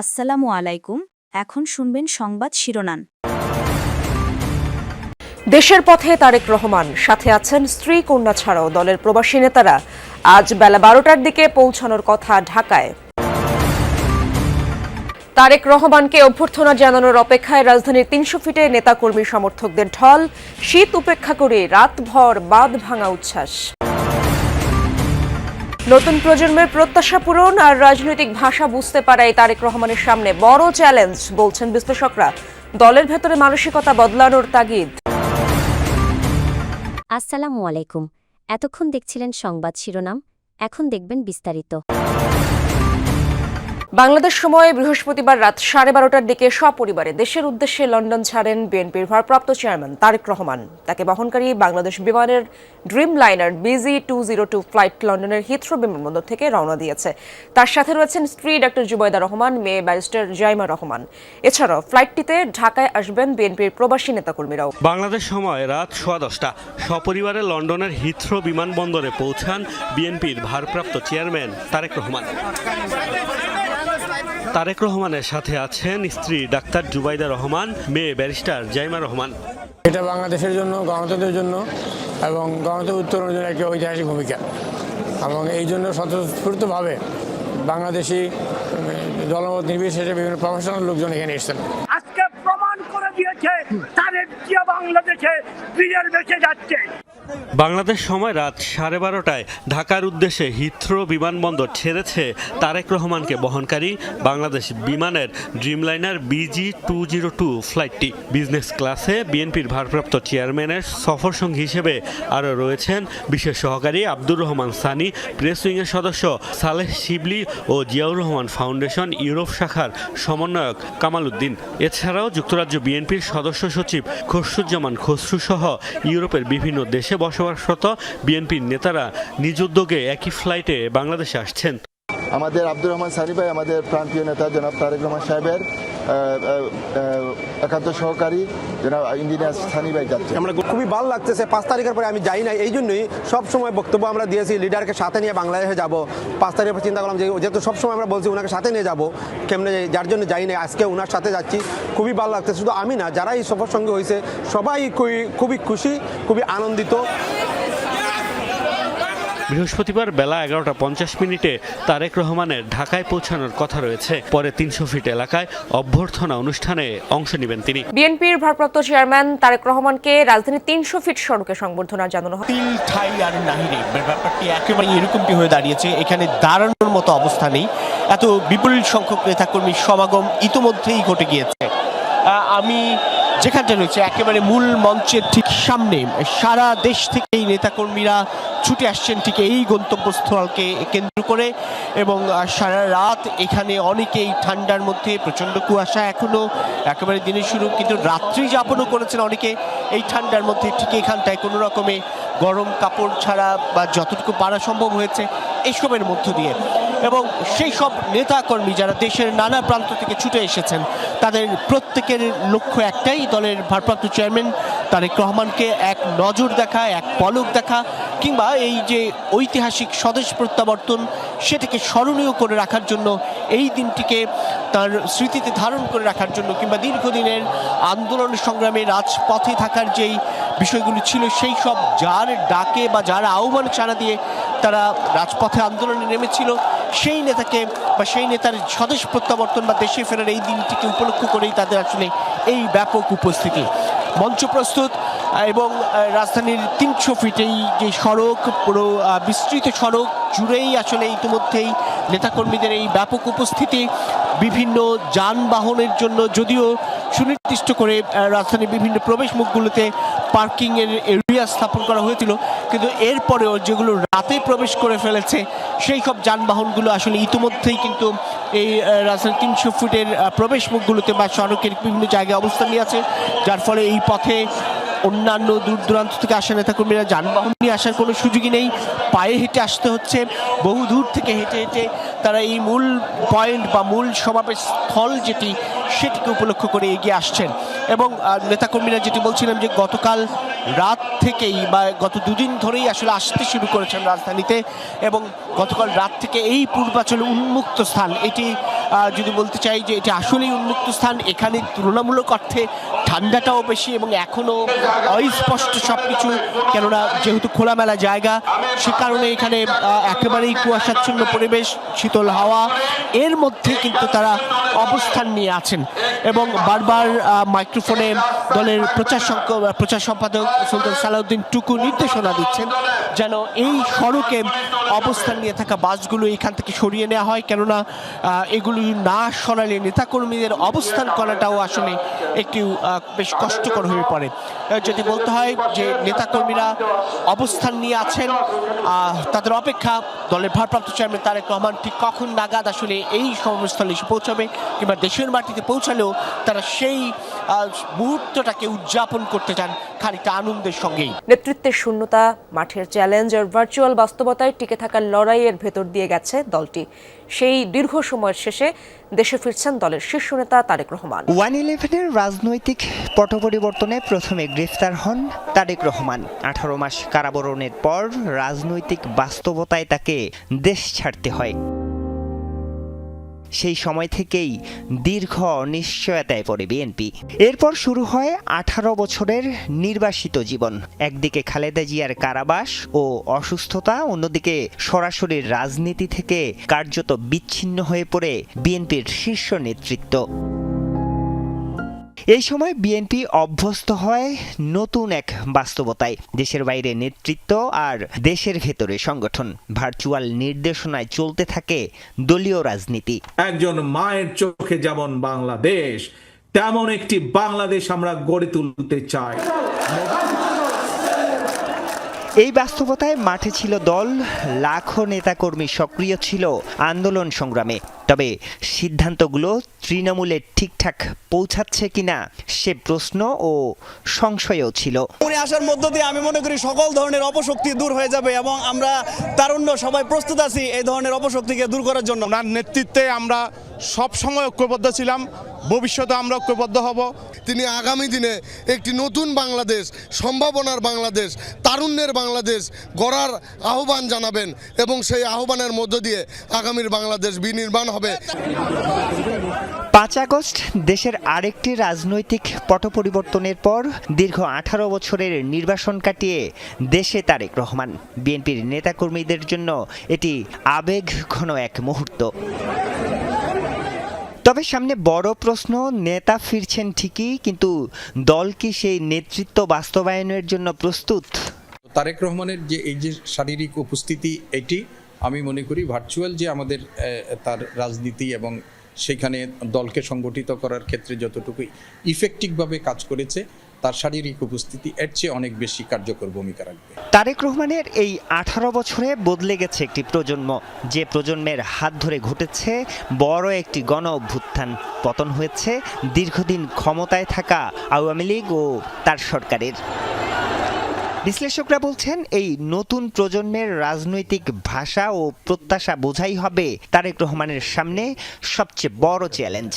আসসালামু আলাইকুম, এখন শুনবেন সংবাদ শিরোনাম। দেশের পথে তারেক রহমান, সাথে আছেন স্ত্রী কন্যা ছাড়াও দলের প্রবাসী নেতারা। আজ বেলা বারোটার দিকে পৌঁছানোর কথা ঢাকায়। তারেক রহমানকে অভ্যর্থনা জানানোর অপেক্ষায় রাজধানীর তিনশো ফিটে নেতাকর্মী সমর্থকদের ঢল, শীত উপেক্ষা করে রাতভর বাঁধ ভাঙা উচ্ছ্বাস। নতুন প্রজন্মের প্রত্যাশা পূরণ আর রাজনৈতিক ভাষা বুঝতে পারাই তারেক রহমানের সামনে বড় চ্যালেঞ্জ বলছেন বিশ্লেষকরা। দলের ভেতরে মানসিকতা বদলানোর তাগিদ। আসসালামু আলাইকুম। এতক্ষণ দেখছিলেন সংবাদ শিরোনাম, এখন দেখবেন বিস্তারিত। বাংলাদেশ সময়ে বৃহস্পতিবার রাত সাড়ে বারোটার দিকে সপরিবারে দেশের উদ্দেশ্যে লন্ডন ছাড়েন বিএনপির ভারপ্রাপ্ত চেয়ারম্যান তারেক রহমান। তাকে বহনকারী বাংলাদেশ বিমানের dreamliner BG two zero two flight লন্ডনের হিথ্রো বিমানবন্দর থেকে রওনা দিয়েছে। তার সাথে রয়েছেন স্ত্রী ডক্টর জুবাইদা রহমান, মেয়ে ব্যারিস্টার জাইমা রহমান। এছাড়াও ফ্লাইটটিতে ঢাকায় আসবেন বিএনপির প্রবাসী নেতাকর্মীরাও। বাংলাদেশ সময় রাত সোয়া দশটা সপরিবারে লন্ডনের হিথ্রো বিমানবন্দরে পৌঁছান বিএনপির ভারপ্রাপ্ত চেয়ারম্যান তারেক রহমান। তারেক রহমানের সাথে আছেন স্ত্রী ডাক্তার জুবাইদা রহমান মেয়ে ব্যারিস্টার জাইমা রহমান। এটা বাংলাদেশের জন্য গণতন্ত্রের জন্য এবং গণতন্ত্র উত্তরণের জন্য একটি ঐতিহাসিক ভূমিকা। এবং এই জন্য স্বতঃস্ফূর্তভাবে বাংলাদেশি উম, দলমত নির্বিশেষে বিভিন্ন প্রফেশনাল লোকজন এখানে এসেছেন। আজকে প্রমাণ করে দিয়েছে তারেক বাংলাদেশে বীরের বেঁচে যাচ্ছে। বাংলাদেশ সময় রাত সাড়ে বারোটায় ঢাকার উদ্দেশ্যে হিথ্রো বিমানবন্দর ছেড়েছে তারেক রহমানকে বহনকারী বাংলাদেশ বিমানের dreamliner BG two zero two ফ্লাইটটি। বিজনেস ক্লাসে বিএনপির ভারপ্রাপ্ত চেয়ারম্যানের সফর সঙ্গী হিসেবে আরও রয়েছেন বিশেষ সহকারী আব্দুর রহমান সানি, প্রেস উইংয়ের সদস্য সালেহ শিবলি ও জিয়াউর রহমান ফাউন্ডেশন ইউরোপ শাখার সমন্বয়ক কামাল উদ্দিন। এছাড়াও যুক্তরাজ্য বিএনপির সদস্য সচিব খসরুজ্জামান খসরু সহ ইউরোপের বিভিন্ন দেশে বসবাসরত বিএনপির নেতারা নিজ উদ্যোগে একই ফ্লাইটে বাংলাদেশে আসছেন। আমাদের আব্দুর রহমান সানি ভাই, আমাদের প্রান্তীয় নেতা জনাব তারেক রহমান সাহেবের একান্ত সহকারী জনাব ইঞ্জিনিয়ার সানি ভাই যাচ্ছে। আমরা খুবই ভালো লাগতেছে, পাঁচ তারিখের পরে আমি যাই না এই জন্যই সব সময় বক্তব্য আমরা দিয়েছি, লিডারকে সাথে নিয়ে বাংলাদেশে যাব। পাঁচ তারিখের পর চিন্তা করলাম যে যেহেতু সব সময় আমরা বলছি ওনাকে সাথে নিয়ে যাব, কেমনে যার জন্য যাই না আজকে ওনার সাথে যাচ্ছি। খুবই ভালো লাগতেছে, শুধু আমি না যারা এই সফর সঙ্গে হয়েছে সবাই খুবই খুবই খুশি, খুবই আনন্দিত। বৃহস্পতিবার বেলা এগারোটা পঞ্চাশ মিনিটে তারেক রহমানের ঢাকায় পৌঁছানোর কথা রয়েছে। পরে তিনশো ফিট এলাকায় অভ্যর্থনা অনুষ্ঠানে অংশ নেবেন তিনি। বিএনপির ভারপ্রাপ্ত চেয়ারম্যান তারেক রহমানকে রাজধানীর তিনশো ফিট সড়কে সংবর্ধনা জানানো হয়। তিল ঠাই আর নাহিরে ব্যাপারটি একেবারে এরকমটি হয়ে দাঁড়িয়েছে এখানে দাঁড়ানোর মতো অবস্থা নেই। এত বিপুল সংখ্যক নেতাকর্মীর সমাগম ইতোমধ্যেই ঘটে গিয়েছে। আহ, আমি যেখানটা রয়েছে একেবারে মূল মঞ্চের ঠিক সামনে। সারা দেশ থেকে এই নেতাকর্মীরা ছুটে আসছেন ঠিক এই গন্তব্যস্থলকে কেন্দ্র করে এবং সারা রাত এখানে অনেকেই ঠান্ডার মধ্যে প্রচণ্ড কুয়াশা এখনও একেবারে দিনের শুরু, কিন্তু রাত্রি যাপনও করেছেন অনেকে। এই ঠান্ডার মধ্যে ঠিক এখানটায় কোনো রকমে গরম কাপড় ছাড়া বা যতটুকু পারা সম্ভব হয়েছে এইসবের মধ্য দিয়ে। এবং সেই সব নেতাকর্মী যারা দেশের নানা প্রান্ত থেকে ছুটে এসেছেন, তাদের প্রত্যেকের লক্ষ্য একটাই, দলের ভারপ্রাপ্ত চেয়ারম্যান তারেক রহমানকে এক নজর দেখা, এক পলক দেখা, কিংবা এই যে ঐতিহাসিক স্বদেশ প্রত্যাবর্তন সেটাকে স্মরণীয় করে রাখার জন্য, এই দিনটিকে তার স্মৃতিতে ধারণ করে রাখার জন্য, কিংবা দীর্ঘদিনের আন্দোলন সংগ্রামে রাজপথে থাকার যেই বিষয়গুলি ছিল, সেই সব যার ডাকে বা যার আহ্বান চারা দিয়ে তারা রাজপথে আন্দোলনে নেমেছিল। সেই নেতাকে বা সেই নেতার স্বদেশ প্রত্যাবর্তন বা দেশে ফেরার এই দিনটিকে উপলক্ষ করেই তাদের আসলে এই ব্যাপক উপস্থিতি। মঞ্চ প্রস্তুত এবং রাজধানীর তিনশো ফিট এই যে সড়ক, পুরো বিস্তৃত সড়ক জুড়েই আসলে ইতিমধ্যেই নেতাকর্মীদের এই ব্যাপক উপস্থিতি। বিভিন্ন যানবাহনের জন্য যদিও সুনির্দিষ্ট করে রাজধানীর বিভিন্ন প্রবেশ মুখগুলোতে পার্কিংয়ের এরিয়া স্থাপন করা হয়েছিল, কিন্তু এরপরেও যেগুলো রাতে প্রবেশ করে ফেলেছে, সেই সব যানবাহনগুলো আসলে ইতিমধ্যেই কিন্তু এই রাজধানীর তিনশো ফুটের প্রবেশ মুখগুলোতে বা সড়কের বিভিন্ন জায়গায় অবস্থান নিয়ে আছে যার ফলে এই পথে অন্যান্য দূর দূরান্ত থেকে আসা নেতাকর্মীরা যানবাহন নিয়ে আসার কোনো সুযোগই নেই, পায়ে হেঁটে আসতে হচ্ছে বহু দূর থেকে হেঁটে হেঁটে তারা এই মূল পয়েন্ট বা মূল সমাবেশ স্থল যেটি, সেটিকে উপলক্ষ করে এগিয়ে আসছেন। এবং নেতাকর্মীরা যেটি বলছিলাম যে গতকাল রাত থেকেই বা গত দুদিন ধরেই আসলে আসতে শুরু করেছেন রাজধানীতে এবং গতকাল রাত থেকে এই পূর্বাচলে উন্মুক্ত স্থান, এটি যদি বলতে চাই যে এটি আসলেই উন্মুক্ত স্থান, এখানে তুলনামূলক অর্থে ঠান্ডাটাও বেশি এবং এখনও অস্পষ্ট সব কিছু কেননা যেহেতু খোলামেলা জায়গা, সে কারণে এখানে একেবারেই কুয়াশাচ্ছন্ন পরিবেশ, শীতল হাওয়া, এর মধ্যে কিন্তু তারা অবস্থান নিয়ে আছেন। এবং বারবার মাইক্রোফোনে দলের প্রচার প্রচার সম্পাদক সুলতান সালাউদ্দিন টুকু নির্দেশনা দিচ্ছেন যেন এই সড়কে অবস্থান নিয়ে থাকা বাসগুলো এখান থেকে সরিয়ে নেওয়া হয়। কেননা এগুলি না সরালে নেতাকর্মীদের অবস্থান করাটাও আসলে একটু বেশ কষ্টকর হয়ে পড়ে। যদি বলতে হয় যে নেতাকর্মীরা অবস্থান নিয়ে আছেন তাদের অপেক্ষা দলের ভারপ্রাপ্ত চেয়ারম্যান তারেক রহমান ঠিক কখন নাগাদ আসলে এই সমস্থলে এসে পৌঁছাবে কিংবা দেশের মাটিতে পৌঁছালেও তারা সেই মুহূর্তটাকে উদযাপন করতে চান খানিকটা আনন্দের সঙ্গেই। নেতৃত্বের শূন্যতা মাঠের চ্যালেঞ্জ আর ভার্চুয়াল বাস্তবতায় টিকে থাকার লড়াইয়ের ভেতর দিয়ে গেছে দলটি। সেই দীর্ঘ সময়ের শেষে দেশে ফিরছেন দলের শীর্ষ নেতা তারেক রহমান। ওয়ান ইলেভেনের রাজনৈতিক পট পরিবর্তনে প্রথমে গ্রেফতার হন তারেক রহমান। আঠারো মাস কারাবরণের পর রাজনৈতিক বাস্তবতায় তাকে দেশ ছাড়তে হয়। সেই সময় থেকেই দীর্ঘ অনিশ্চয়তায় পড়ে বিএনপি এরপর শুরু হয় আঠারো বছরের নির্বাসিত জীবন। একদিকে খালেদা জিয়ার কারাবাস ও অসুস্থতা, অন্যদিকে সরাসরি রাজনীতি থেকে কার্যত বিচ্ছিন্ন হয়ে পড়ে বিএনপির শীর্ষ নেতৃত্ব। এই সময় বিএনপি অভ্যস্ত হয় নতুন এক বাস্তবতায়। দেশের বাইরে নেতৃত্ব আর দেশের ভেতরে সংগঠন। ভার্চুয়াল নির্দেশনায় চলতে থাকে দলীয় রাজনীতি। একজন মায়ের চোখে যেমন বাংলাদেশ তেমন একটি বাংলাদেশ আমরা গড়ে তুলতে চাই। এই বাস্তবতায় মাঠে ছিল দল লাখো নেতাকর্মী সক্রিয় ছিল আন্দোলন সংগ্রামে। তবে সিদ্ধান্তগুলো তৃণমূলে ঠিকঠাক পৌঁছাচ্ছে কিনা সে প্রশ্ন ও সংশয়ও ছিল। উনি আসার মধ্য দিয়ে আমি মনে করি সকল ধরনের অপশক্তি দূর হয়ে যাবে এবং আমরা তারুণ্য সবাই প্রস্তুত আছি এই ধরনের অপশক্তিকে দূর করার জন্য। ওনার নেতৃত্বে আমরা সব সময় ঐক্যবদ্ধ ছিলাম ভবিষ্যতে আমরা ঐক্যবদ্ধ হব। তিনি আগামী দিনে একটি নতুন বাংলাদেশ সম্ভাবনার বাংলাদেশ তারুণ্যের বাংলাদেশ গড়ার আহ্বান জানাবেন এবং সেই আহ্বানের মধ্য দিয়ে আগামীর বাংলাদেশ বিনির্মাণ হবে। পাঁচ আগস্ট দেশের আরেকটি রাজনৈতিক পট পরিবর্তনের পর দীর্ঘ আঠারো বছরের নির্বাসন কাটিয়ে দেশে তারেক রহমান। বিএনপির নেতাকর্মীদের জন্য এটি আবেগ ঘন এক মুহূর্ত। তবে সামনে বড় প্রশ্ন নেতা ফিরছেন ঠিকই কিন্তু দল কি সেই নেতৃত্ব বাস্তবায়নের জন্য প্রস্তুত? তারেক রহমানের যে এই যে শারীরিক উপস্থিতি এটি আমি মনে করি ভার্চুয়াল যে আমাদের তার রাজনীতি এবং সেখানে দলকে সংগঠিত করার ক্ষেত্রে যতটুকু ইফেক্টিভভাবে কাজ করেছে, তার শারীরিক উপস্থিতি এর চেয়ে অনেক বেশি কার্যকর ভূমিকা রাখবে। তারেক রহমানের এই আঠারো বছরে বদলে গেছে একটি প্রজন্ম। যে প্রজন্মের হাত ধরে ঘটেছে বড় একটি গণ অভ্যুত্থান। পতন হয়েছে দীর্ঘদিন ক্ষমতায় থাকা আওয়ামী লীগ ও তার সরকারের। বিশ্লেষকরা বলছেন, এই নতুন প্রজন্মের রাজনৈতিক ভাষা ও প্রত্যাশা বোঝাই হবে তারেক রহমানের সামনে সবচেয়ে বড় চ্যালেঞ্জ।